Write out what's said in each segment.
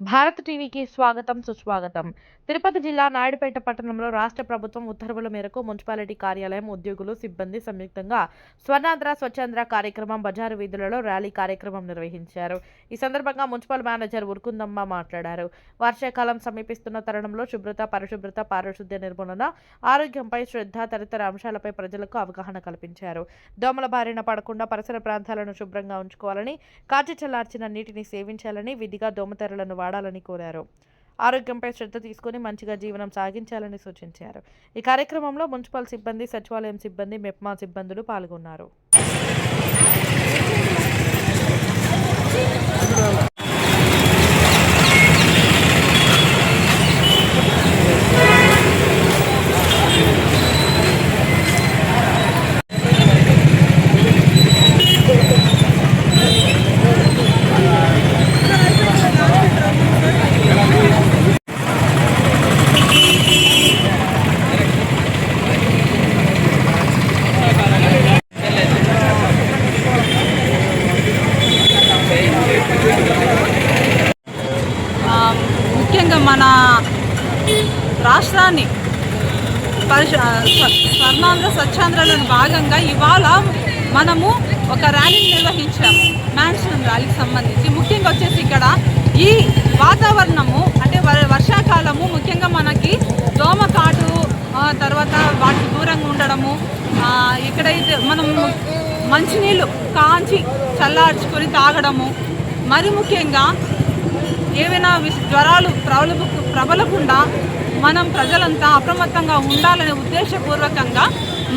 భారత్ టీవీకి స్వాగతం సుస్వాగతం. తిరుపతి జిల్లా నాయుడుపేట పట్టణంలో రాష్ట్ర ప్రభుత్వం ఉత్తర్వుల మేరకు మున్సిపాలిటీ కార్యాలయం ఉద్యోగులు సిబ్బంది సంయుక్తంగా స్వర్ణాంధ్ర స్వచ్ఛాంధ్ర కార్యక్రమం బజారు వీధులలో ర్యాలీ కార్యక్రమం నిర్వహించారు. ఈ సందర్భంగా మున్సిపల్ మేనేజర్ ఉరుకుందమ్మ మాట్లాడారు. వర్షాకాలం సమీపిస్తున్న తరుణంలో శుభ్రత పరిశుభ్రత పారిశుద్ధ్య నిర్మూలన ఆరోగ్యంపై శ్రద్ధ తదితర అంశాలపై ప్రజలకు అవగాహన కల్పించారు. దోమల బారిన పడకుండా పరిసర ప్రాంతాలను శుభ్రంగా ఉంచుకోవాలని కాచి చల్లార్చిన నీటిని సేవించాలని విధిగా దోమతెరలను వాడాలని కోరారు. ఆరోగ్యంపై శ్రద్ధ తీసుకుని మంచిగా జీవనం సాగించాలని సూచించారు. ఈ కార్యక్రమంలో మున్సిపల్ సిబ్బంది సచివాలయం సిబ్బంది మెప్మా సిబ్బందులు పాల్గొన్నారు ఆ, ముఖ్యంగా మన రాష్ట్రాన్ని పరిశ స్వర్ణాంధ్ర స్వచ్ఛాంధ్రలోని భాగంగా ఇవాళ మనము ఒక ర్యాలీని నిర్వహించాము మ్యాన్షన్ ర్యాలీకి సంబంధించి. ముఖ్యంగా వచ్చేసి ఇక్కడ ఈ వాతావరణము అంటే వర్షాకాలము ముఖ్యంగా మనకి దోమకాటు తర్వాత వాటికి దూరంగా ఉండడము ఇక్కడైతే మనం మంచినీళ్ళు కాంచి చల్లార్చుకొని తాగడము మరి ముఖ్యంగా ఏవైనా జ్వరాలు ప్రబల ప్రబలకుండా మనం ప్రజలంతా అప్రమత్తంగా ఉండాలనే ఉద్దేశపూర్వకంగా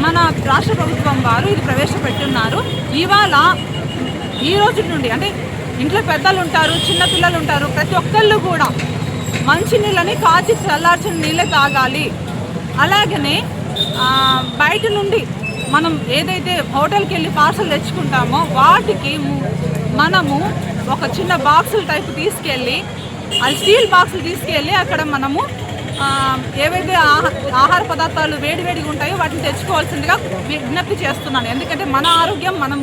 మన రాష్ట్ర ప్రభుత్వం వారు ఇది ప్రవేశపెట్టున్నారు. ఇవాళ ఈ రోజు నుండి అంటే ఇంట్లో పెద్దలు ఉంటారు చిన్న పిల్లలు ఉంటారు ప్రతి ఒక్కళ్ళు కూడా మంచి నీళ్ళని కాచి చల్లార్చిన నీళ్ళే తాగాలి. అలాగనే బయట నుండి మనం ఏదైతే హోటల్కి వెళ్ళి పార్సల్ తెచ్చుకుంటామో వాటికి మనము ఒక చిన్న బాక్సుల టైప్ తీసుకెళ్ళి అది స్టీల్ బాక్సులు తీసుకెళ్ళి అక్కడ మనము ఏవైతే ఆహా- ఆహార పదార్థాలు వేడివేడిగా ఉంటాయో వాటిని తెచ్చుకోవాల్సిందిగా విజ్ఞప్తి చేస్తున్నాను. ఎందుకంటే మన ఆరోగ్యం మన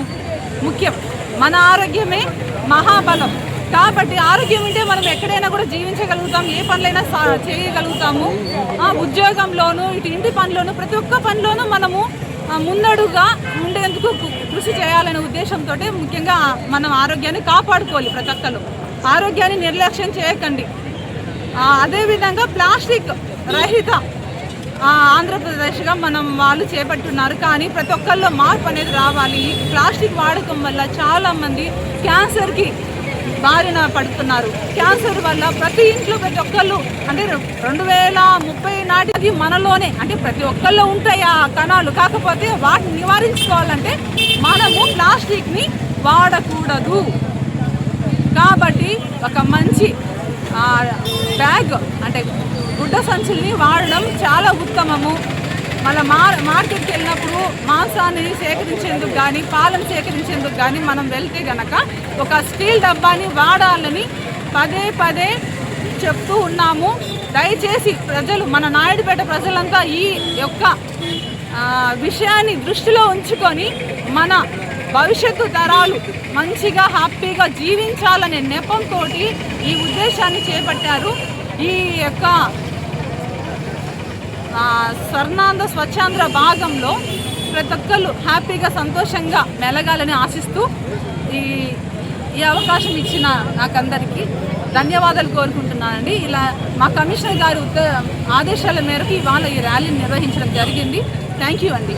ముఖ్యం. మన ఆరోగ్యమే మహాబలం. కాబట్టి ఆరోగ్యం ఉంటే మనం ఎక్కడైనా కూడా జీవించగలుగుతాం. ఏ పనులైనా సా- చేయగలుగుతాము. ఉద్యోగంలోనూ ఇటు ఇంటి పనిలోనూ ప్రతి ఒక్క పనిలోనూ మనము ముందడుగా ఉండేందుకు కృషి చేయాలనే ఉద్దేశంతో ముఖ్యంగా మనం ఆరోగ్యాన్ని కాపాడుకోవాలి ప్రతి ఒక్కరు ఆరోగ్యాన్ని నిర్లక్ష్యం చేయకండి. అదేవిధంగా ప్లాస్టిక్ రహిత ఆంధ్రప్రదేశ్గా మనం వాళ్ళు చేపట్టున్నారు. కానీ ప్రతి ఒక్కరిలో మార్పు అనేది రావాలి. ప్లాస్టిక్ వాడకం వల్ల చాలామంది క్యాన్సర్కి బారిన పడుతున్నారు. క్యాన్సర్ వల్ల ప్రతి ఇంట్లో ప్రతి ఒక్కళ్ళు అంటే రెండు వేల ముప్పై నాటికి మనలోనే అంటే ప్రతి ఒక్కళ్ళు ఉంటాయి ఆ కణాలు. కాకపోతే వాటిని నివారించుకోవాలంటే మనము ప్లాస్టిక్ని వాడకూడదు. కాబట్టి ఒక మంచి బ్యాగ్ అంటే గుడ్డ సంచుల్ని వాడడం చాలా ఉత్తమము. మన మార్ మార్కెట్కి వెళ్ళినప్పుడు మాంసాన్ని సేకరించేందుకు కానీ పాలను సేకరించేందుకు కానీ మనం వెళ్తే గనక ఒక స్టీల్ డబ్బాని వాడాలని పదే పదే చెప్తూ ఉన్నాము. దయచేసి ప్రజలు మన నాయుడుపేట ప్రజలంతా ఈ యొక్క విషయాన్ని దృష్టిలో ఉంచుకొని మన భవిష్యత్తు తరాలు మంచిగా హ్యాపీగా జీవించాలనే నెపంతో ఈ ఉద్దేశాన్ని చేపట్టారు. ఈ యొక్క ఆ, స్వర్ణాంధ్ర స్వచ్ఛాంధ్ర భాగంలో ప్రతి ఒక్కళ్ళు హ్యాపీగా సంతోషంగా మెలగాలని ఆశిస్తూ ఈ ఈ అవకాశం ఇచ్చిన నాకందరికీ ధన్యవాదాలు కోరుకుంటున్నానండి. ఇలా మా కమిషనర్ గారి ఉత్త ఆదేశాల మేరకు ఇవాళ ఈ ర్యాలీని నిర్వహించడం జరిగింది. థ్యాంక్ యూ అండి.